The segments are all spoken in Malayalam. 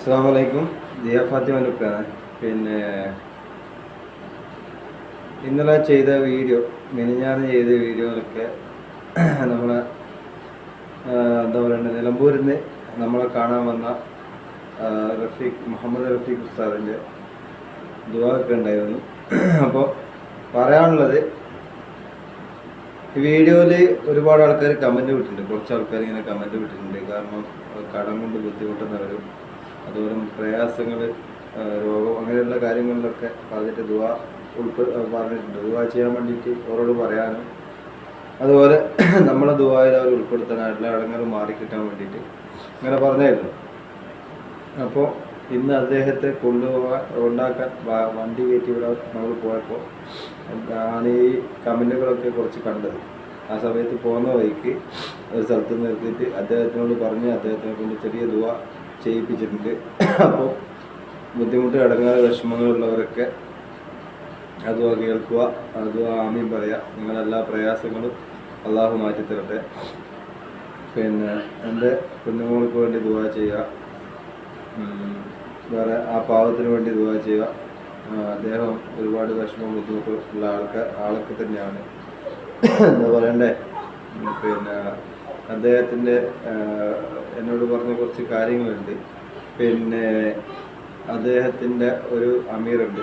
അസ്സാം ജിയ ദിയ ഫാത്തിമ ലുക്കാണ് പിന്നെ ഇന്നലെ ചെയ്ത വീഡിയോ മിനിഞ്ഞാന്ന് ചെയ്ത വീഡിയോയിലൊക്കെ നമ്മളെ എന്താ പറയുക നിലമ്പൂരിൽ നിന്ന് നമ്മളെ കാണാൻ വന്ന റഫീഖ് മുഹമ്മദ് റഫീഖ് ഉസ്താദിന്റെ ദുവാഒക്കെ ഉണ്ടായിരുന്നു. അപ്പോൾ പറയാനുള്ളത് വീഡിയോയിൽ ഒരുപാട് ആൾക്കാർ കമന്റ് വിട്ടിട്ടുണ്ട് കുറച്ച് ആൾക്കാർ ഇങ്ങനെ കമന്റ് വിട്ടിട്ടുണ്ട് കാരണം കടം കൊണ്ട് ബുദ്ധിമുട്ടുന്നവരും അതുപോലെ പ്രയാസങ്ങൾ രോഗം അങ്ങനെയുള്ള കാര്യങ്ങളിലൊക്കെ പറഞ്ഞിട്ട് ദുവ ഉൾപ്പെ പറഞ്ഞിട്ടുണ്ട്. ദുവ ചെയ്യാൻ വേണ്ടിയിട്ട് അവരോട് പറയാനും. അതുപോലെ നമ്മളെ ദുബായിൽ അവർ ഉൾപ്പെടുത്താനായിട്ടുള്ള അടങ്ങൾ മാറിക്കിട്ടാൻ വേണ്ടിയിട്ട് അങ്ങനെ പറഞ്ഞായിരുന്നു. അപ്പോൾ ഇന്ന് അദ്ദേഹത്തെ കൊണ്ടുപോകാൻ ഉണ്ടാക്കാൻ വണ്ടി കയറ്റി ഇവിടെ നമ്മൾ പോയപ്പോൾ ആണ് ഈ കമന്റുകളൊക്കെ കുറച്ച് കണ്ടത്. ആ സമയത്ത് പോകുന്ന വഴിക്ക് ഒരു സ്ഥലത്ത് നിർത്തിയിട്ട് അദ്ദേഹത്തിനോട് പറഞ്ഞ് അദ്ദേഹത്തിനെ കൊണ്ട് ചെറിയ ദുവ ചെയ്യിപ്പിച്ചിട്ടുണ്ട്. അപ്പോൾ ബുദ്ധിമുട്ട് അടങ്ങാതെ വിഷമങ്ങളുള്ളവരൊക്കെ അത് കേൾക്കുക അത് ആമീൻ പറയുക നിങ്ങളെല്ലാ പ്രയാസങ്ങളും അള്ളാഹു മാറ്റിത്തരട്ടെ. പിന്നെ എന്റെ കുഞ്ഞുമോൾക്ക് വേണ്ടി ദുവാ ചെയ്യുക. വേറെ ആ പാവത്തിന് വേണ്ടി ദുവാ ചെയ്യുക. അദ്ദേഹം ഒരുപാട് വിഷമം ബുദ്ധിമുട്ടുള്ള ആൾക്കാർ ആൾക്ക് തന്നെയാണ്. എന്താ പറയണ്ടേ? പിന്നെ അദ്ദേഹത്തിന്റെ എന്നോട് പറഞ്ഞ കുറച്ച് കാര്യങ്ങളുണ്ട്. പിന്നെ അദ്ദേഹത്തിന്റെ ഒരു അമീറുണ്ട്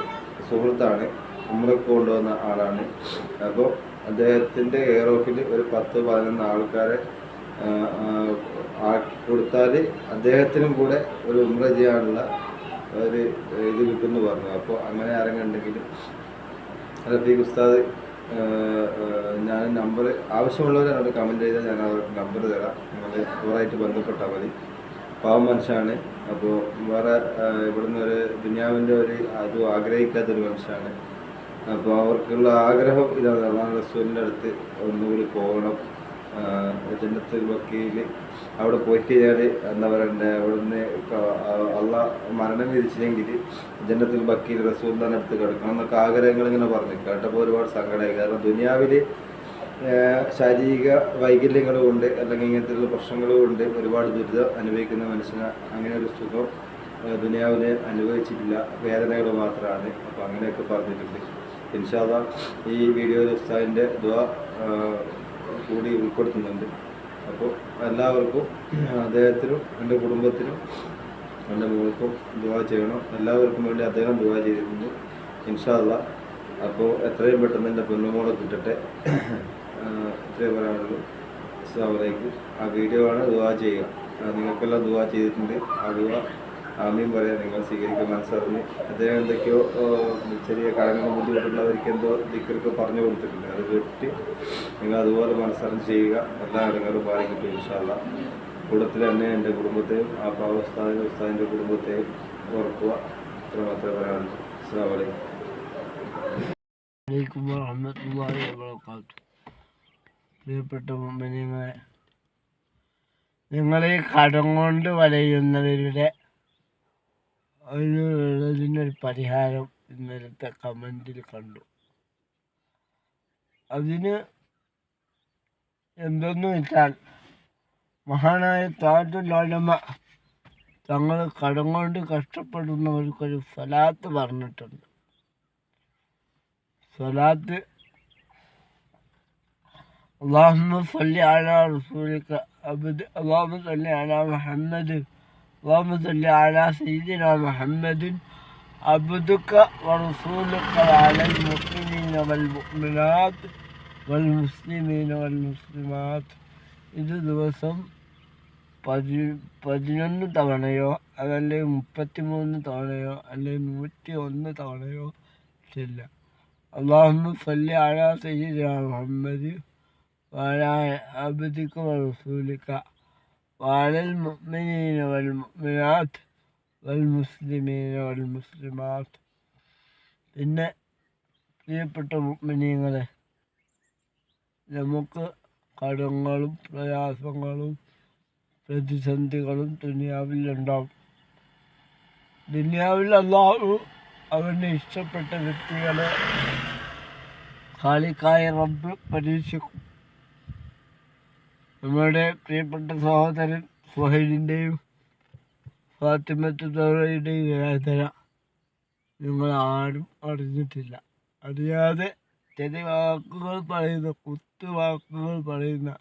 സുഹൃത്താണ്. ഉമ്രക്ക് കൊണ്ടുവന്ന ആളാണ്. അപ്പോൾ അദ്ദേഹത്തിന്റെ എയർ ഓഫിൽ ഒരു പത്ത് പതിനൊന്ന് ആൾക്കാരെ ആക്കി കൊടുത്താൽ അദ്ദേഹത്തിനും കൂടെ ഒരു ഉമ്ര ചെയ്യാനുള്ള ഒരു ഇത് കിട്ടുമെന്ന് പറഞ്ഞു. അപ്പോൾ അങ്ങനെ ആരെങ്കിലും റഫീഖ് ഉസ്താദ് നമ്പർ ആവശ്യമുള്ളവരാണ് കമന്റ് ചെയ്താൽ ഞാൻ അവർക്ക് നമ്പർ തരാം. നിങ്ങൾ ഇവരായിട്ട് ബന്ധപ്പെട്ടാൽ മതി. പാവം മനുഷ്യനാണ്. അപ്പോൾ വേറെ ഇവിടുന്ന് ഒരു ദുനിയാവിന്റെ ഒരു അതും ആഗ്രഹിക്കാത്തൊരു മനുഷ്യനാണ്. അപ്പോൾ അവർക്കുള്ള ആഗ്രഹം ഇതാണ്. അള്ളാഹ് റസൂലിന്റെ അടുത്ത് ഒന്നുകൂടി പോകണം. ജന്നത്തിൽ വക്കീൽ അവിടെ പോയി കഴിഞ്ഞാൽ എന്താ പറയണ്ടേ അവിടുന്ന് അള്ള മരണം വിധിച്ചില്ലെങ്കിൽ ജനത്തിൽ വക്കീൽ റസൂലിന്റെ അടുത്ത് കിടക്കണം എന്നൊക്കെ ആഗ്രഹങ്ങൾ ഇങ്ങനെ പറഞ്ഞു കേട്ടപ്പോൾ ഒരുപാട് സങ്കടമായി. കാരണം ദുനിയാവിൽ ശാരീരിക വൈകല്യങ്ങൾ കൊണ്ട് അല്ലെങ്കിൽ ഇങ്ങനത്തെയുള്ള പ്രശ്നങ്ങൾ കൊണ്ട് ഒരുപാട് ദുരിതം അനുഭവിക്കുന്ന മനുഷ്യന് അങ്ങനെ ഒരു സുഖം ദുനിയാവിന് അനുഭവിച്ചിട്ടില്ല. വേദനകൾ മാത്രമാണ് അപ്പോൾ അങ്ങനെയൊക്കെ പറഞ്ഞിട്ടുണ്ട്. ഇൻഷാദ ഈ വീഡിയോയിൽ ഉസ്താദിന്റെ ദ്വ കൂടി ഉൾപ്പെടുത്തുന്നുണ്ട്. അപ്പോൾ എല്ലാവർക്കും അദ്ദേഹത്തിനും എന്റെ കുടുംബത്തിനും എന്റെ മോൾക്കും ദുവാ ചെയ്യണം. എല്ലാവർക്കും വേണ്ടി അദ്ദേഹം ദുവാ ചെയ്തിട്ടുണ്ട്. ഇൻഷാല്ല അപ്പോൾ എത്രയും പെട്ടെന്ന് എന്റെ പൊന്നുമോളെ കിട്ടട്ടെ. ആഹ് ഇത്രയും പറയാനുള്ളൂ. അസ്സാമലൈക്കും ആ വീഡിയോ ആണ് ദുവാ ചെയ്യുക. നിങ്ങൾക്കെല്ലാം ദുവാ ചെയ്തിട്ടുണ്ട്. ആ ദുവാ ആമീൻ പറയാം നിങ്ങൾ സ്വീകരിക്കാൻ മനസ്സറിഞ്ഞ്. അദ്ദേഹം എന്തൊക്കെയോ ചെറിയ കടങ്ങൾ ബുദ്ധിമുട്ടുള്ളവർക്ക് എന്തോ ദിക്കർക്ക് പറഞ്ഞു കൊടുത്തിട്ടുണ്ട്. അത് കേട്ടിട്ട് നിങ്ങൾ അതുപോലെ മനസ്സറിഞ്ഞ് ചെയ്യുക. എല്ലാ ഇടങ്ങളും പാലിക്കട്ടെ കിട്ടും ഇൻഷാല്ല കൂടത്തിൽ തന്നെ എന്റെ കുടുംബത്തെയും ആ പാവ ഉസ്താദിന്റെ കുടുംബത്തെയും ഓർക്കുക. ഇത്ര മാത്രമേ പറയാനുള്ളൂ. അസ്സാം വലൈക്കും വലൈക്കും പ്രിയപ്പെട്ട മുമ്പനിങ്ങളെ നിങ്ങളെ കടം കൊണ്ട് വലയുന്നവരുടെ അതിനുള്ളതിനൊരു പരിഹാരം ഇന്നലത്തെ കമന്റിൽ കണ്ടു. അതിന് എന്തെന്ന് വെച്ചാൽ മഹാനായ താജുലോലമ തങ്ങൾ കടം കൊണ്ട് കഷ്ടപ്പെടുന്നവർക്കൊരു സ്വലാത്ത് പറഞ്ഞിട്ടുണ്ട്. സ്വലാത്ത് اللهم صل على رسولك أبد اللهم صل على محمد اللهم صل على سيدنا محمد عبدك ورسولك وعلى المؤمنين والمؤمنات والمسلمين والمسلمات ഇത് ദിവസം പതി പതിനൊന്ന് തവണയോ അതല്ലെങ്കിൽ മുപ്പത്തിമൂന്ന് തവണയോ അല്ലെങ്കിൽ നൂറ്റി ഒന്ന് തവണയോ ചെല്ലാം اللهم صل على سيدنا محمد وعلى عبدك ورسولك وعلى المؤمنين والمؤمنات والمسلمين والمسلمات പിന്നെ പ്രിയപ്പെട്ട മുഗ്മിനീങ്ങളെ നമുക്ക് കടങ്ങളും പ്രയാസങ്ങളും പ്രതിസന്ധികളും ദുനിയാവിലുണ്ടാവും ദുനിയാവിൽ അള്ളാഹു അവന് ഇഷ്ടപ്പെട്ട വ്യക്തികളെ ഖാലിക്കായ റബ്ബ് പരീക്ഷിക്കും നമ്മുടെ പ്രിയപ്പെട്ട സഹോദരൻ സുഹൈലിന്റെയും ഫാത്തിമത്തുറയുടെ വേദന നിങ്ങൾ ആരും അറിഞ്ഞിട്ടില്ല. അറിയാതെ ചില വാക്കുകൾ പറയുന്ന കുത്തുവാക്കുകൾ പറയുന്ന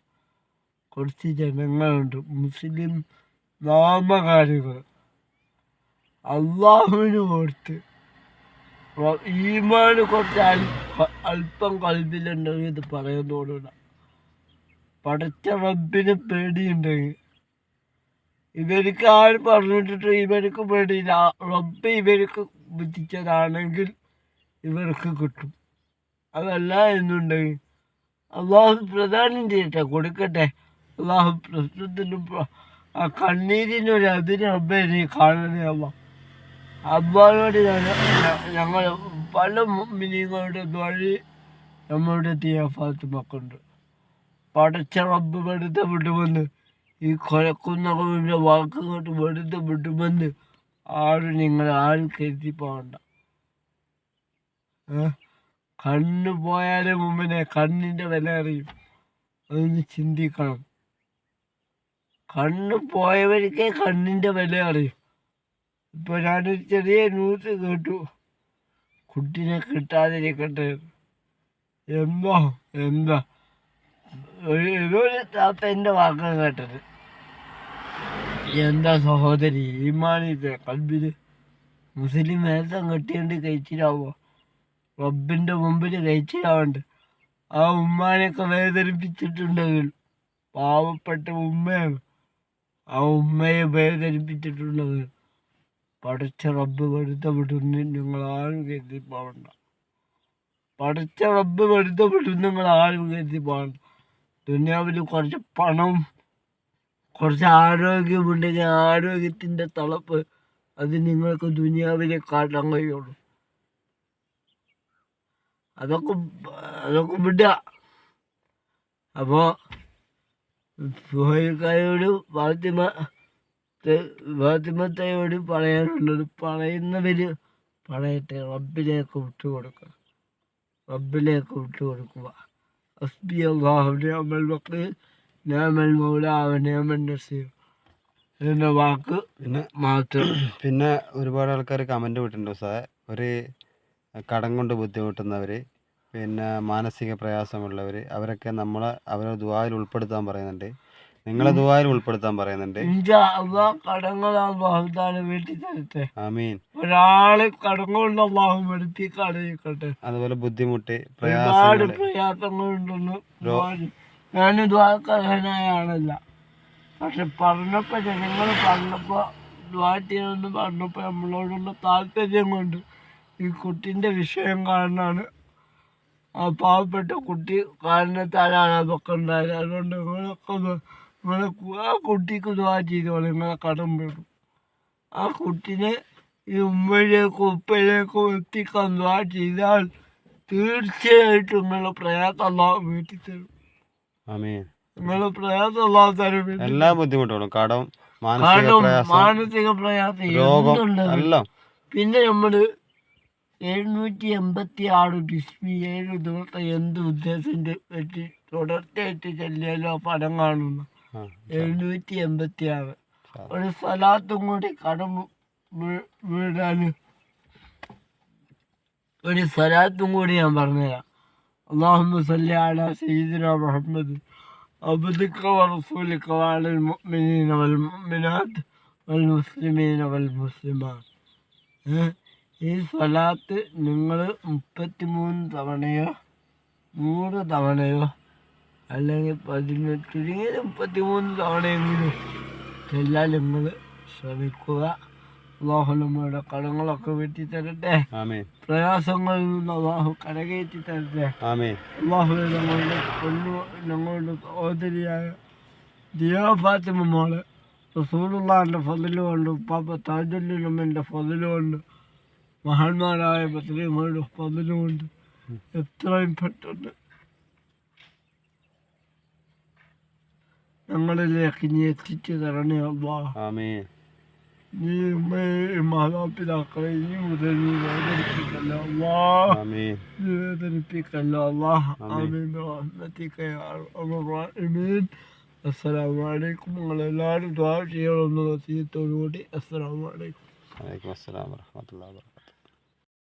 കുറച്ച് ജനങ്ങളുണ്ട്. മുസ്ലിം നാമകാരികൾ. അള്ളാഹുവിന് കൊടുത്ത് ഈമാന് കുറച്ച് അല്പം കൽവിലുണ്ടെങ്കിൽ ഇത് പറയുന്നതോടുകൂടെ. പടച്ച റബ്ബിന് പേടിയുണ്ട്. ഇവർക്ക് ആര് പറഞ്ഞിട്ടിട്ട് ഇവർക്ക് പേടിയില്ല. റബ്ബ് ഇവർക്ക് ബുദ്ധിച്ചതാണെങ്കിൽ ഇവർക്ക് കിട്ടും. അതല്ല എന്നുണ്ടെങ്കിൽ അള്ളാഹു പ്രധാനം ചെയ്യട്ടെ കൊടുക്കട്ടെ. അള്ളാഹു പ്രശ്നത്തിനും ആ കണ്ണീരിനൊരു അതിന് റബ്ബെ നീ കാണണേ അമ്മ അബ്ബാനോട് ഞങ്ങൾ പല മിനിങ്ങളുടെ വഴി നമ്മളുടെ തീയഫാത്തുമൊക്കെയുണ്ട് പടച്ച റബ്ബ് വെറുതെ ഈ കൊലക്കുന്നവരുടെ വാക്കുകൊണ്ട് വെറുതെ ആരും നിങ്ങൾ ആരും കരുതി പോകണ്ട. കണ്ണു പോയാലും മുമ്പിനെ കണ്ണിന്റെ വില അറിയും. അതൊന്ന് ചിന്തിക്കണം. കണ്ണ് പോയവർക്കേ കണ്ണിന്റെ വില അറിയും. ഇപ്പൊ ഞാനൊരു ചെറിയ ന്യൂസ് കേട്ടു. കുട്ടിനെ കിട്ടാതിരിക്കട്ടെ എന്തോ? എന്താ? ഒരു ഒരു വാക്ക കേട്ടത് എന്താ സഹോദരി ഈമാനിത്തെ കൽബിൽ മുസ്ലിം നേരത്തെ കെട്ടിയോണ്ട് കഴിച്ചിലാവോ? റബ്ബിന്റെ മുമ്പിൽ കഴിച്ചിലാവണ്ട്. ആ ഉമ്മാനെയൊക്കെ വേദനിപ്പിച്ചിട്ടുണ്ടെങ്കിൽ പാവപ്പെട്ട ഉമ്മയാണ്. ആ ഉമ്മയെ വേദനിപ്പിച്ചിട്ടുണ്ടെങ്കിൽ പടച്ച റബ്ബ് വെറുതെ നിങ്ങൾ ആരും കരുതി പോകണ്ട പടച്ച റബ്ബ് വെറുതെ നിങ്ങൾ ആരും കരുതി പോകണ്ട ദുനിയാവിൽ കുറച്ച് പണം കുറച്ച് ആരോഗ്യമുണ്ടെങ്കിൽ ആരോഗ്യത്തിന്റെ തളപ്പ് അത് നിങ്ങൾക്ക് ദുനിയാവിനെ കാട്ടാൻ കഴിയുള്ളൂ. അതൊക്കെ അതൊക്കെ വിടുക. അപ്പോൾ സുഹൈൽക്കാരോട് ഫാത്തിമ ഫാത്തിമത്തയോട് പറയാനുള്ളത് പറയുന്നവർ പറയട്ടെ. റബ്ബിലേക്ക് വിട്ടുകൊടുക്കുക. റബ്ബിലേക്ക് വിട്ടുകൊടുക്കുക. ഹസ്ബി അള്ളാഹു ونعم الوكيل نعم المولى ونعم നസീർ എന്ന വാക്ക് പിന്നെ മാത്രം. പിന്നെ ഒരുപാട് ആൾക്കാർ കമന്റ് വിട്ടിട്ടുണ്ട് സാർ ഒരു കടം കൊണ്ട് ബുദ്ധിമുട്ടുന്നവർ പിന്നെ മാനസിക പ്രയാസമുള്ളവർ അവരൊക്കെ നമ്മളെ അവരെ ദുബായിൽ ഉൾപ്പെടുത്താൻ പറയുന്നുണ്ട്. നിങ്ങളെ ദുബായിൽ ഉൾപ്പെടുത്താൻ പറയുന്നുണ്ട്. ആമീൻ. ഒരാളെ കടങ്ങളുള്ള അള്ളാഹു വെളുപ്പിക്കാണിരിക്കട്ടെ അതുപോലെ ബുദ്ധിമുട്ട് ഒരുപാട് പ്രയാസങ്ങളുണ്ടെന്ന് ഞാൻ ദ്വാരക്കർഹനായ ആളല്ല പക്ഷെ പറഞ്ഞപ്പോ ജനങ്ങൾ പറഞ്ഞപ്പോ ദ്വാറ്റിയെന്ന് പറഞ്ഞപ്പോ നമ്മളോടുള്ള താല്പര്യം കൊണ്ട് ഈ കുട്ടിന്റെ വിഷയം കാരണമാണ് ആ പാവപ്പെട്ട കുട്ടി കാരണത്താലാണ് അതൊക്കെ ഉണ്ടായത്. അതുകൊണ്ട് നിങ്ങളൊക്കെ നിങ്ങളെ കു- ആ കുട്ടിക്ക് ദ്വാ ചെയ്തോളെ. നിങ്ങളെ കടം വീടും. ആ കുട്ടിനെ ഈ ഉമ്മയിലേക്കും ഉപ്പയിലേക്കും എത്തിക്കാൻ ദ്വാ ചെയ്താൽ തീർച്ചയായിട്ടും നിങ്ങളെ പ്രയാസം അള്ളാഹു വീട്ടിൽ തരും. നിങ്ങളെ പ്രയാസം തരും. എല്ലാ ബുദ്ധിമുട്ടുകളും. കടം മാനസിക പ്രയാസം രോഗം പിന്നെ നമ്മൾ എഴുന്നൂറ്റി എൺപത്തി ആറ് ഡിസ്മി ഏഴ് ദിവസം എന്ത് ഉദ്ദേശം തുടർച്ചയായിട്ട് ചെല്ലിയാലോ പടം കാണുന്നു. എഴുന്നൂറ്റി എൺപത്തി ആറ് ഒരു സ്ഥലത്തും കൂടി കടം വീ- വീഴാന് ഒരു സ്ഥലത്തും കൂടി ഞാൻ പറഞ്ഞുതരാം അള്ളാഹുമ്മ സല്ലി അലാ സയ്യിദിന മുഹമ്മദ് عبدك ورسولك وعلى المؤمنين والمؤمنات والمسلمين والمسلمات ഏ? ഈ സ്വലാത്ത് നിങ്ങൾ മുപ്പത്തിമൂന്ന് തവണയോ നൂറ് തവണയോ അല്ലെങ്കിൽ പതിനെട്ട് ചുരുങ്ങിയത് മുപ്പത്തിമൂന്ന് തവണയെങ്കിലും ചെല്ലാൻ നിങ്ങൾ ശ്രമിക്കുക. അള്ളാഹു നമ്മുടെ കടങ്ങളൊക്കെ വെട്ടി തരട്ടെ പ്രയാസങ്ങളിൽ നിന്ന് അള്ളാഹു കരകയറ്റി തരട്ടെ. അള്ളാഹു ഞങ്ങളുടെ പൊന്നു ഞങ്ങളുടെ സഹോദരിയായ ദിയാ ഫാത്തിമ മോൾ റസൂലുള്ളാഹിന്റെ ഫതിൽ കൊണ്ട് ഉപ്പാപ്പ താജുല്ലുലമ്മന്റെ ഫതിൽ കൊണ്ട് മഹാന്മാരായ പത്രികകളുടെ ഫതിൽ കൊണ്ട് എത്രയും പെട്ടെന്ന് ഞങ്ങളിലേക്ക് നീ എത്തിച്ചു തരണേ അള്ളാ നീ മാതാപിതാക്കളെ നീ മുതൽ നീ വേദനിപ്പിക്കല്ല അള്ളാ നീ വേദനിപ്പിക്കല്ല അള്ളാ ആമീൻ റഹ്മത്തിക്കയാമീൻ അസ്സലാമു അലൈക്കും നിങ്ങളെല്ലാവരും ദ്വാ ചെയ്യണമെന്നുള്ള തീയത്തോടുകൂടി അസ്സലാമു അലൈക്കും വലൈക്കും അസ്സലാം വർഹമത്തുള്ള വാ